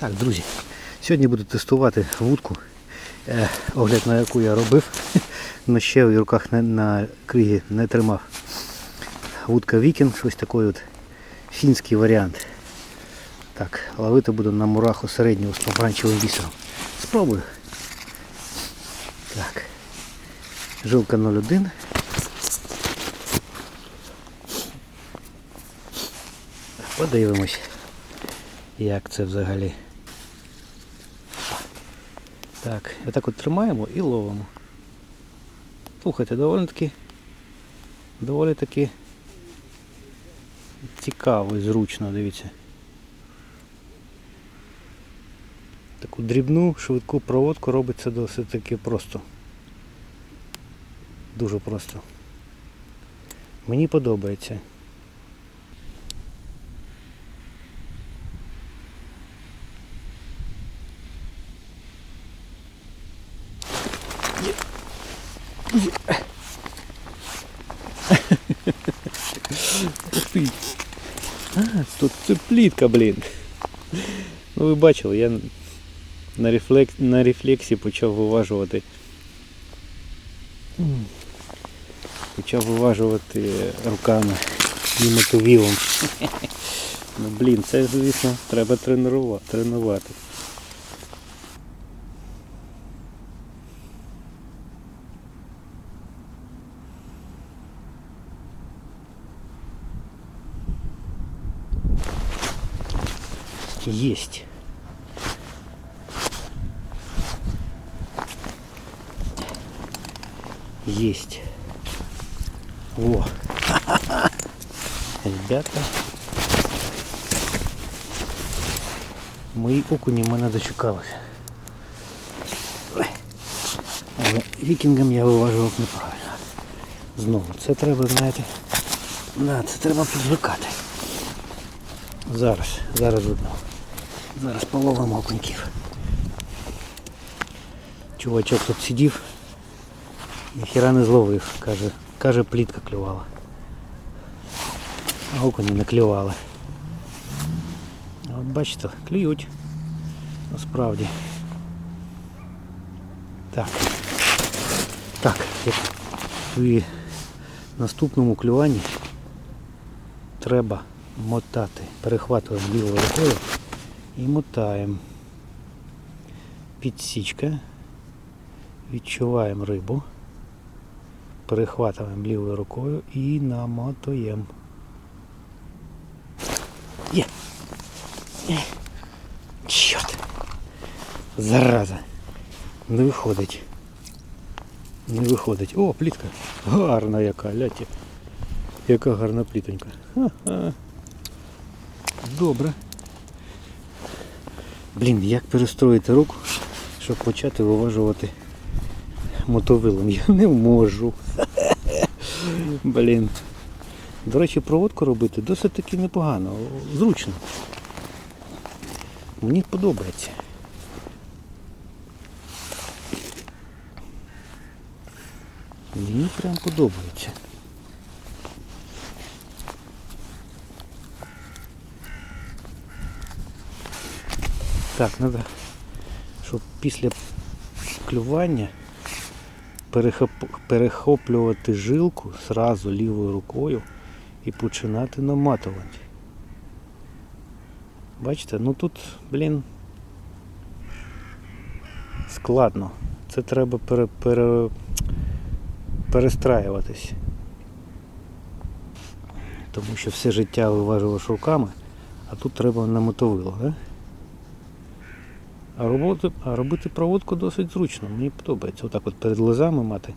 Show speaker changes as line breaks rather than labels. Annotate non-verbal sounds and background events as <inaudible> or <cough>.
Так, друзі, сьогодні буду тестувати вудку, е, огляд на яку я робив, <laughs> але ще в руках на, на кригі не тримав. Вудка Вікінг, ось такий от фінський варіант. Так, ловити буду на мураху середнього з помаранчевим бісером. Спробую. Так. Жилка 01. Подивимось, як це взагалі. Так, отак от тримаємо і ловимо. Слухайте, доволі таки доволі таки цікаво і зручно, дивіться. Таку дрібну, швидку проводку робиться досить таки просто. Дуже просто. Мені подобається. Ти. А, тут це плітка, блін. Ну ви бачили, я на, рефлекс, на рефлексі почав виважувати. Почав виважувати руками і мотовілом. Ну блін, це звісно треба тренувати. Есть. Есть. Во. <laughs> Ребята. Мої окуні мене дочекалися. Ой. Але вікінгам я виважував неправильно. Знову, це треба, знаєте, на, це треба підзвикати. Зараз, зараз видно. Зараз половимо окуньків. Чувачок тут сидів, ніхіра не зловив, каже, каже, плітка клювала. А окуні не клювали. От бачите, клюють. Насправді. Так. Так, при наступному клюванні треба мотати. Перехватуємо лівою рукою і мотаємо. Підсічка. Відчуваємо рибу. Перехватуємо лівою рукою і намотуємо. Є. Є. Чорт. Зараза. Не виходить. Не виходить. О, плітка. Гарна яка, ляті. Яка гарна плітонька. Ха-ха. Добре. Блін, як перестроїти руку, щоб почати виважувати мотовилом? Я не можу. <laughs> Блін. До речі, проводку робити досить таки непогано, зручно. Мені подобається. Мені прям подобається. Так, треба, щоб після клювання перехоплювати жилку зразу лівою рукою і починати наматувати. Бачите, ну тут, блін, складно. Це треба пере, пере, перестраюватись. Тому що все життя виважував руками, а тут треба на мотовило, да? А робити, а робити проводку досить зручно, мені подобається. Отак от перед лозами мати.